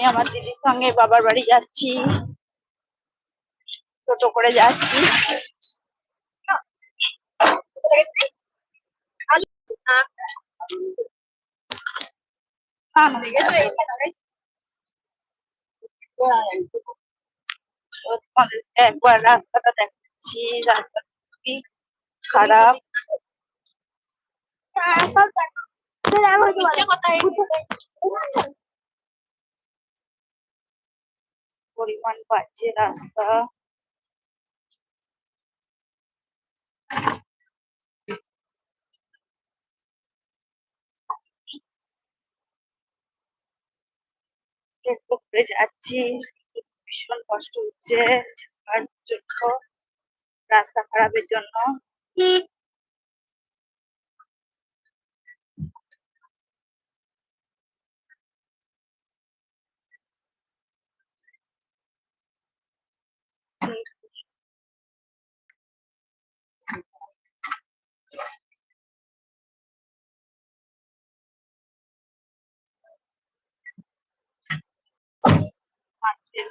আমি আমার দিদির সঙ্গে বাবার বাড়ি যাচ্ছি। টোটো করে যাচ্ছি। একবার রাস্তাটা দেখাচ্ছি রাস্তা খারাপ। হ্যাঁ, পরিমাণ বাড়ছে রাস্তা। করে যাচ্ছি ভীষণ কষ্ট হচ্ছে জন্য রাস্তা খারাপের জন্য। মাঠের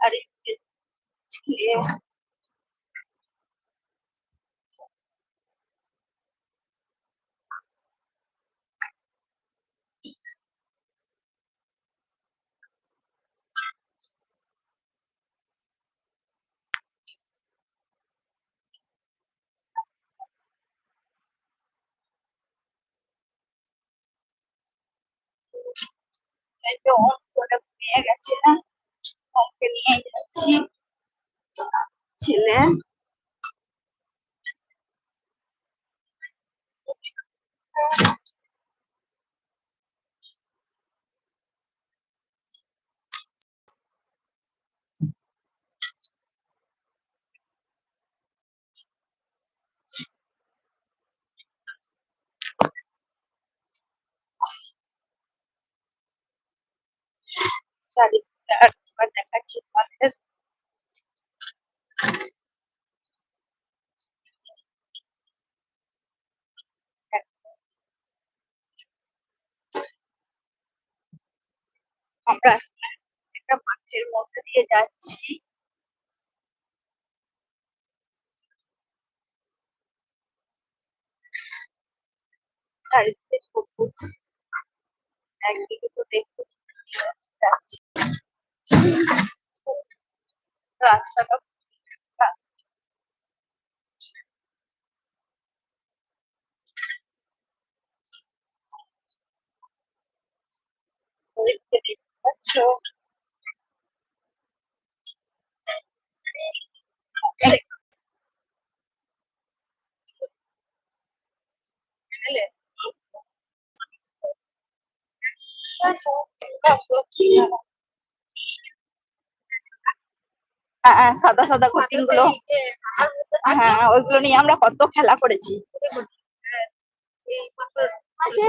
মধ্যে দিয়ে যাচ্ছি চারিদিকে ছিঁড়ে এই যে অঙ্কটা নিয়ে গেছে না অঙ্কে নিয়ে যাচ্ছি ছেলে চারিদিকটা একবার দেখাচ্ছি তোমাদের আমরা একটা মাঠের মধ্যে দিয়ে যাচ্ছি। চারিদিকে সবুজ। একদিকে তো দেখতে যাচ্ছি। রাস্তাটা খারাপ। ওইদিকে পাচ্ছ হ্যাঁ সাদা সাদা কোটিংগুলো হ্যাঁ ওইগুলো নিয়ে আমরা কত খেলা করেছি মাসে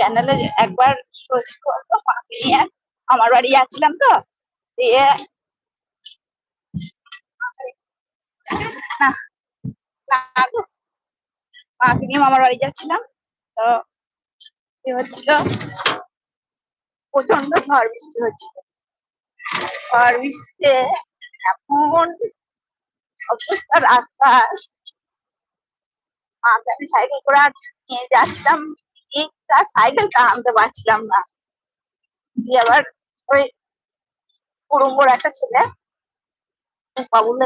চ্যানেলে একবার আমার বাড়ি যাচ্ছিলাম তো, দিয়ে না নিয়ে মামার বাড়ি যাচ্ছিলাম তো কি হচ্ছিল প্রচণ্ড ঝড় বৃষ্টি হচ্ছিল। ঝড় বৃষ্টিতে এমন অবস্থা, রাস্তার, আমি সাইকেল করে নিয়ে যাচ্ছিলাম একটা সাইকেলটা আনতে পারছিলাম না। দিয়ে আবার ওই কুড়ুম্বর একটা ছেলে বাবুল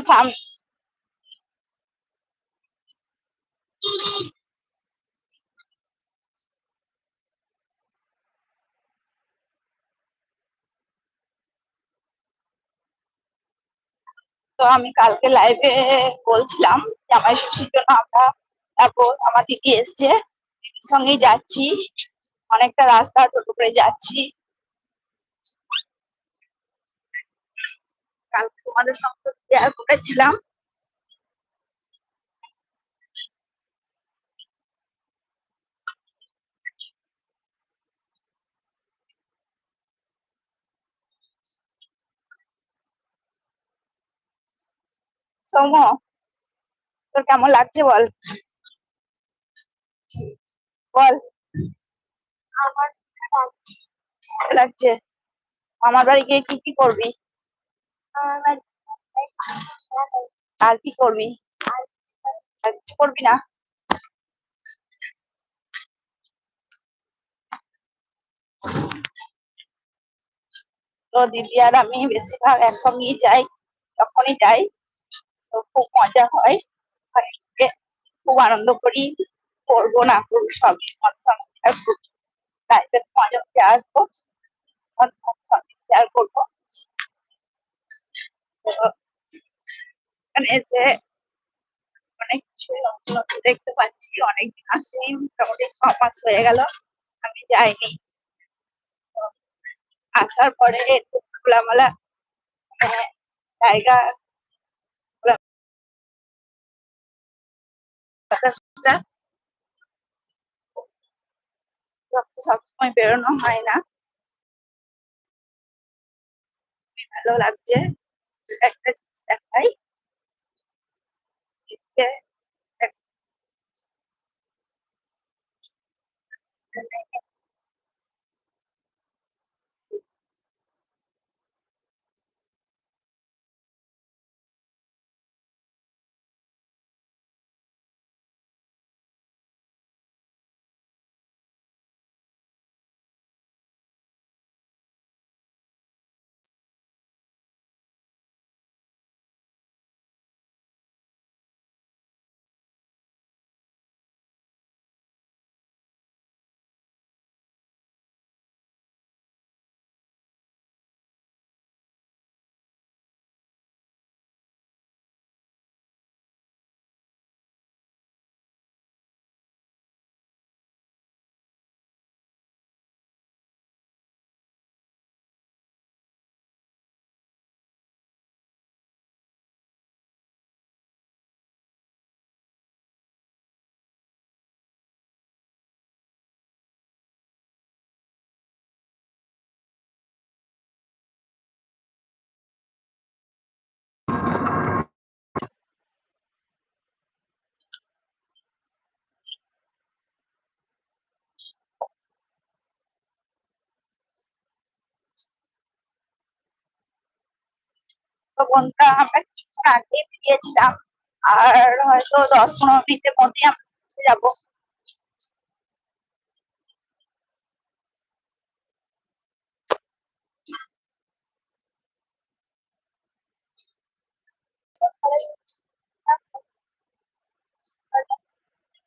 তো সাম, তো আমি কালকে লাইভে বলছিলাম যে আমার সুশির জন্য আমরা তারপর আমার দিদি এসছে, দিদির সঙ্গেই যাচ্ছি, অনেকটা রাস্তা টোটো করে যাচ্ছি। কালকে তোমাদের সঙ্গে শেয়ার করেছিলাম সৌম তোর কেমন লাগছে বল? বল। আমার লাগছে? আমার বাড়ি গিয়ে কি কি করবি? আর কি করবি? আর কিছু করবি না? তো দিদি আর আমি বেশিরভাগ একসঙ্গেই যাই তখনই যাই, তো খুব মজা হয়। খুব আনন্দ করি। করব না করব সঙ্গে শেয়ার করব লাইফে মজা আসব। সঙ্গে শেয়ার করব। তো এখানে এসে অনেক কিছু নতুন দেখতে পাচ্ছি, অনেকদিন আসেনি মোটামুটি ছ মাস হয়ে গেল, আমি যাইনি। আসার পরে খোলামেলা মানে জায়গা সবসময় বেরোনো হয় না। ভালো লাগছে। একটা জিনিস তো বন্ধুরা আমরা কিছুক্ষণ আগে বেরিয়েছিলাম। আর হয়তো দশ পনেরো মিনিটের মধ্যেই আমরা যাব।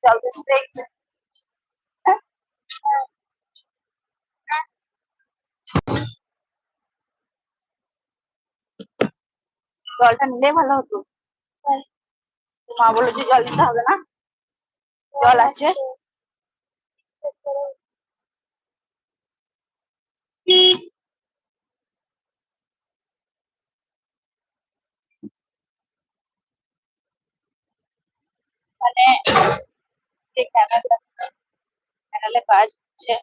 জল স্প্রে জলটা নিলে ভালো হতো। মা বলল যে জল দিতে হবে না। জল আছে। মানে যে ক্যানেল কাজ হচ্ছে।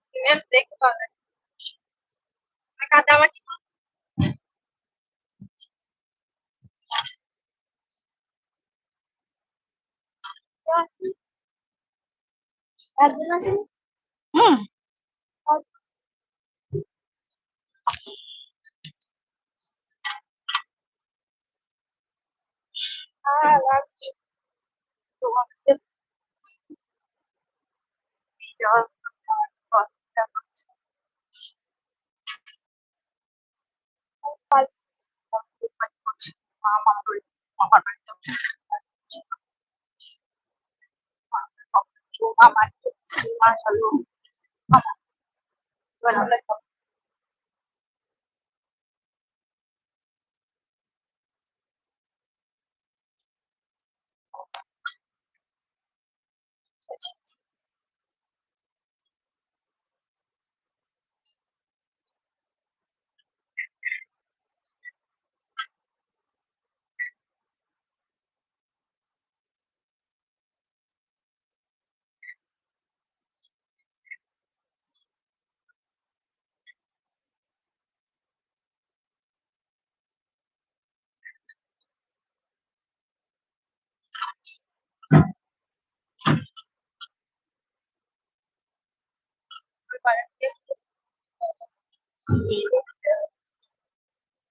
Cimento tem que fazer. Vai cada um aqui. কাদামাটি একজন আসেন হুম। হ্যাঁ তোমাকে মা হলো মামা এবার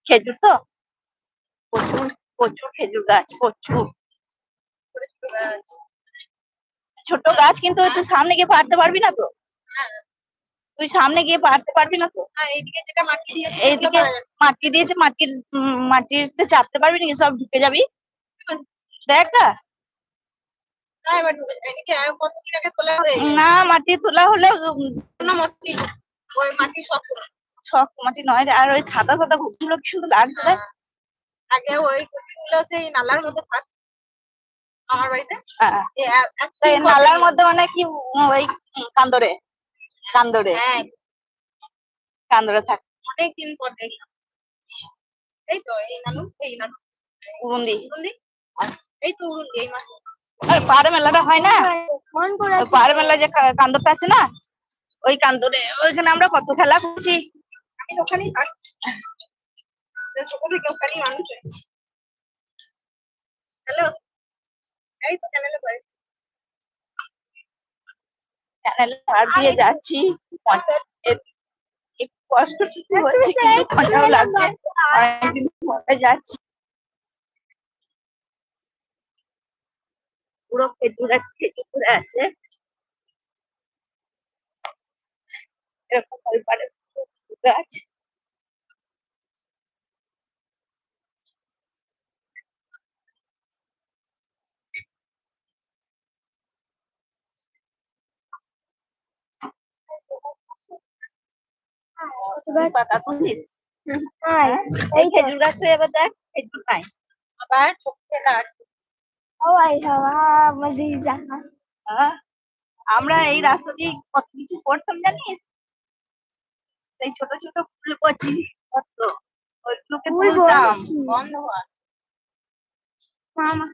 খেজুর তো? প্রচুর প্রচুর খেজুর গাছ প্রচুর। ছোট গাছ কিন্তু তুই সামনে গিয়ে পারতে পারবি না তো? তুই সামনে গিয়ে পারতে পারবি না তো? হ্যাঁ এইদিকে মাটি দিয়েছে মাটির মাটিতে চাপতে পারবি নাকি সব ঢুকে যাবি? দেখ না। মাটি তোলা হলে মাটি শক্ত ছক মাটি নয় রে, আর ওই সাদা সাদা ঘুরগুলো কি শুধু লাগছে দেখ। আগে ওই কুচিগুলো সেই নালার মধ্যে থাক। আমার বাড়িতে। হ্যাঁ। নালার মধ্যে মানে কি ওই কান্দরে কান্দরে। হ্যাঁ। কান্দরে থাক। অনেক দিন পর দেখলাম। এই তো এই নানু এই নানু। উরুন্দি উড়ুন্দি? এই তো উড়ুন্দি এই মাছ পাহাড়ে মেলাটা হয় না? পাহাড়ে মেলা যে কান্দরটা আছে না? ওই কান্দরে ওইখানে আমরা কত খেলা করছি। ওখানেই ওখানেই মানুষ হয়েছি হ্যালো এই তো চ্যানেলে পড়ে। চ্যানেলে পার দিয়ে যাচ্ছি। একটু কষ্ট ঠিকই হচ্ছে কিন্তু মজাও লাগছে। অনেকদিন পরে যাচ্ছি। পুরো খেজুর গাছ খেজুর আছে। এরকম পারে। গাছ পাতা হ্যাঁ এই খেজুর গাছটা এবার দেখ খেজুর নাই আবার চোখে গাছ জাহা আমরা এই রাস্তা দিয়ে কত কিছু করতাম জানিস? এই ছোট ছোট ফুল কচি কত? ওইগুলোকে তুলতাম। বন্ধ হয়। মামা।